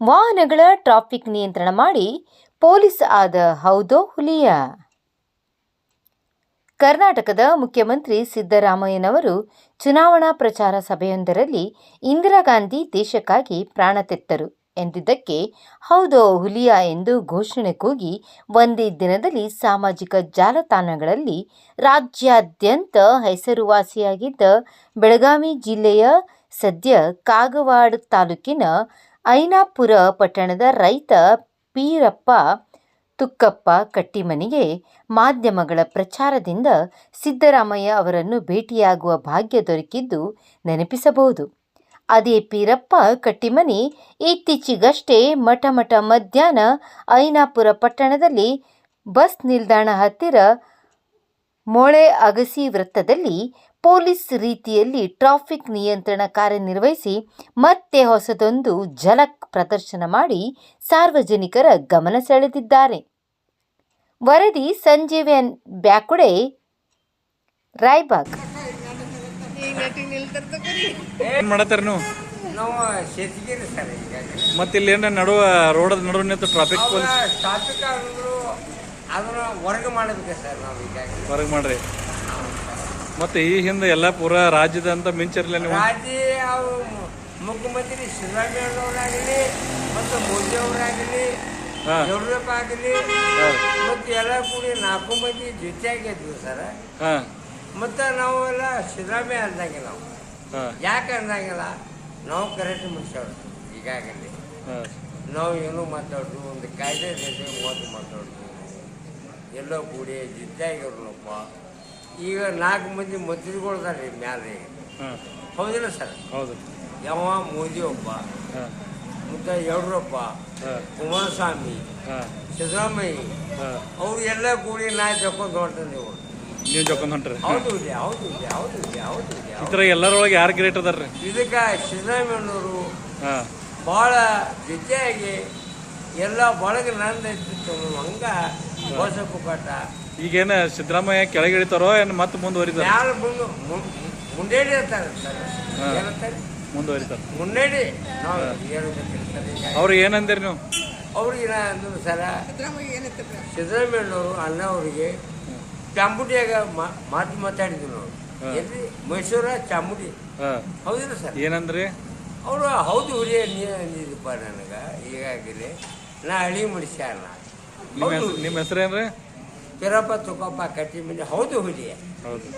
ವಾಹನಗಳ ಟ್ರಾಫಿಕ್ ನಿಯಂತ್ರಣ ಮಾಡಿ ಪೊಲೀಸ್ ಆದ ಹೌದೋ ಹುಲಿಯ. ಕರ್ನಾಟಕದ ಮುಖ್ಯಮಂತ್ರಿ ಸಿದ್ದರಾಮಯ್ಯನವರು ಚುನಾವಣಾ ಪ್ರಚಾರ ಸಭೆಯೊಂದರಲ್ಲಿ ಇಂದಿರಾ ಗಾಂಧಿ ದೇಶಕ್ಕಾಗಿ ಪ್ರಾಣ ತೆತ್ತರು ಎಂದಿದ್ದಕ್ಕೆ ಹೌದೋ ಹುಲಿಯ ಎಂದು ಘೋಷಣೆ ಕೂಗಿ ಒಂದೇ ದಿನದಲ್ಲಿ ಸಾಮಾಜಿಕ ಜಾಲತಾಣಗಳಲ್ಲಿ ರಾಜ್ಯಾದ್ಯಂತ ಹೆಸರುವಾಸಿಯಾಗಿದ್ದ ಬೆಳಗಾವಿ ಜಿಲ್ಲೆಯ ಸದ್ಯ ಕಾಗವಾಡ ತಾಲೂಕಿನ ಐನಾಪುರ ಪಟ್ಟಣದ ರೈತ ಪೀರಪ್ಪ ತುಕ್ಕಪ್ಪ ಕಟ್ಟಿಮನಿಗೆ ಮಾಧ್ಯಮಗಳ ಪ್ರಚಾರದಿಂದ ಸಿದ್ದರಾಮಯ್ಯ ಅವರನ್ನು ಭೇಟಿಯಾಗುವ ಭಾಗ್ಯ ದೊರಕಿದ್ದು ನೆನಪಿಸಬಹುದು. ಅದೇ ಪೀರಪ್ಪ ಕಟ್ಟಿಮನಿ ಇತ್ತೀಚೆಗಷ್ಟೇ ಮಠ ಮಧ್ಯಾಹ್ನ ಐನಾಪುರ ಪಟ್ಟಣದಲ್ಲಿ ಬಸ್ ನಿಲ್ದಾಣ ಹತ್ತಿರ ಮೊಳೆ ಅಗಸಿ ವೃತ್ತದಲ್ಲಿ ಪೊಲೀಸ್ ರೀತಿಯಲ್ಲಿ ಟ್ರಾಫಿಕ್ ನಿಯಂತ್ರಣ ಕಾರ್ಯನಿರ್ವಹಿಸಿ ಮತ್ತೆ ಹೊಸದೊಂದು ಝಲಕ್ ಪ್ರದರ್ಶನ ಮಾಡಿ ಸಾರ್ವಜನಿಕರ ಗಮನ ಸೆಳೆದಿದ್ದಾರೆ. ವರದಿ ಸಂಜೀವನ್ ಬ್ಯಾಕುಡೆ ರಾಯ್ಬಾಗ್. ಏನ್ ಮಾಡತ್ತಾರ ನೀವು? ನಾವು ಶೇತಿಗಿರಿ ಸರ್ ಈಗ ಮತ್ತೆ ಇಲ್ಲಿ ಏನ ನಡುವ ರೋಡದ ನಡುವ ನಿಂತು ಟ್ರಾಫಿಕ್ ಪೊಲೀಸ್ ಟ್ರಾಫಿಕ್ ಆದ್ರು ಅದನ್ನ ಹೊರಗೆ ಮಾಡಬೇಕು ಸರ್ ನಾವು ಈಗಾಗಲೇ ಹೊರಗೆ ಮಾಡ್ರಿ. ಮತ್ತೆ ಈ ಹಿಂದೆ ಎಲ್ಲ ಪೂರ ರಾಜ್ಯದ ಅಂತ ಮಿಂಚಿರ್ಲಿಲ್ಲ ನೀವು ರಾಜ್ಯ ಅವು ಮುಖ್ಯಮಂತ್ರಿ ಸಿದ್ದರಾಮಯ್ಯವ್ರಾಗಲಿ ಮತ್ತು ಮೋದಿ ಅವರಾಗಲಿ ಹಾ. ಯಡಿಯೂರಪ್ಪ ಆಗಲಿ. ಮತ್ತು ಎಲ್ಲ ಕೂಡಿ ನಾಲ್ಕು ಮಂದಿ ಜೊತೆಯಾಗಿದ್ವಿ ಸರ್. ಹಾ. ಮತ್ತು ನಾವೆಲ್ಲ ಸಿದ್ದರಾಮಯ್ಯ ಅಂದಂಗಿಲ್ಲ ನಾವು. ಹಾ. ಯಾಕೆ ಅಂದಂಗಿಲ್ಲ? ನಾವು ಕರೆಕ್ಟ್ ಮುಗಿಸೋರು ಈಗಾಗಲೇ. ಹಾ. ನಾವು ಏನು ಮಾತಾಡೋದು ಒಂದು ಕಾಯ್ದೆ ಜೊತೆ ಓದು ಮಾತಾಡೋದು. ಎಲ್ಲೋ ಕೂಡಿ ಜಿದ್ದಾಗಿರೋನಪ್ಪ ಈಗ ನಾಲ್ಕು ಮಂದಿ ಮಂತ್ರಿಗಳ್ದಾರೆ ಮ್ಯಾಲೆ. ಹಾ. ಹೌದಿಲ್ಲ ಸರ್? ಹೌದು. ಯಾವ ಮೋದಿ ಒಬ್ಬ ಮತ್ತೆ ಮತ್ತು ಯಡಿಯೂರಪ್ಪ ಹಾ. ಕುಮಾರಸ್ವಾಮಿ ಹಾ. ಸಿದ್ದರಾಮಯ್ಯ ಹಾ. ಅವ್ರು ಎಲ್ಲ ಕೂಡಿ ನಾ ಜಕ್ಕೊಂಡು ಹೊರಟೇನೆ ನೀವು. ನೀವು ಜೊಕೊಂಡ್ ಹೊಂಟ್ರಿ? ಹೌದು ಇದೆ ಹೌದು ಇದೆ ಹೌದು ಇದೆ ಹೌದು ಇದೆ ಈ ಥರ ಎಲ್ಲರೊಳಗೆ ಯಾರು ಗ್ರೇಟ್ ಅದಾರ್ರಿ? ಇದಕ್ಕೆ ಸಿದ್ದರಾಮಯ್ಯನವರು ಹಾ. ಭಾಳ ಜೊತೆಯಾಗಿ ಎಲ್ಲ ಬಳಗ ನಂದೈತಿತ್ತು ಹಂಗ ಕುಪಾಟ ಈಗೇನ ಸಿದ್ದರಾಮಯ್ಯ ಕೆಳಗಿಳಿತಾರೋ ಏನು ಮತ್ತೆ ಮುಂದುವರಿತಾರ? ಮುಂದೇಡಿ ಅಂತಾರೆ ಸರ್ ಹಾ. ಏನಂತಾರೆ? ಮುಂದುವರಿತಾರ? ಮುನ್ನೇಡಿ ನಾವು ಅವ್ರಿಗೆ ಏನಂದಿರಿ ನೀವು? ಅವ್ರಿಗೆ ಅಂದ್ರು ಸರ ಸಿದ್ದರಾಮಯ್ಯನವರು ಅಣ್ಣ ಅವರಿಗೆ ಚಾಮುಂಡಿಯಾಗ ಮಾ- ಮಾತು ಮಾತಾಡಿದ್ರು ನಾವು ಹಾ. ಎಲ್ಲಿ? ಮೈಸೂರ ಚಾಮುಂಡಿ. ಹೌದು ಹೌದಿಲ್ಲ ಸರ್? ಏನಂದ್ರಿ? ಅವರು ಹೌದು ಹುರಿಯ ನೀ ಅಂದಿದ್ದಪ್ಪ ನನಗೆ ಈಗಾಗಲೇ ನಾ ಹಳಿ ಮನುಷ್ಯ ನಿಮ್ಮ ಹೆಸರು ನಿಮ್ಮ ಹೆಸರೇನ್ರಿ? ಪಿರಪ್ಪ ತುಕಪ್ಪ ಕಟ್ಟಿ ಮನೆ ಹೌದು ಹುಲಿಯ. ಹೌದು.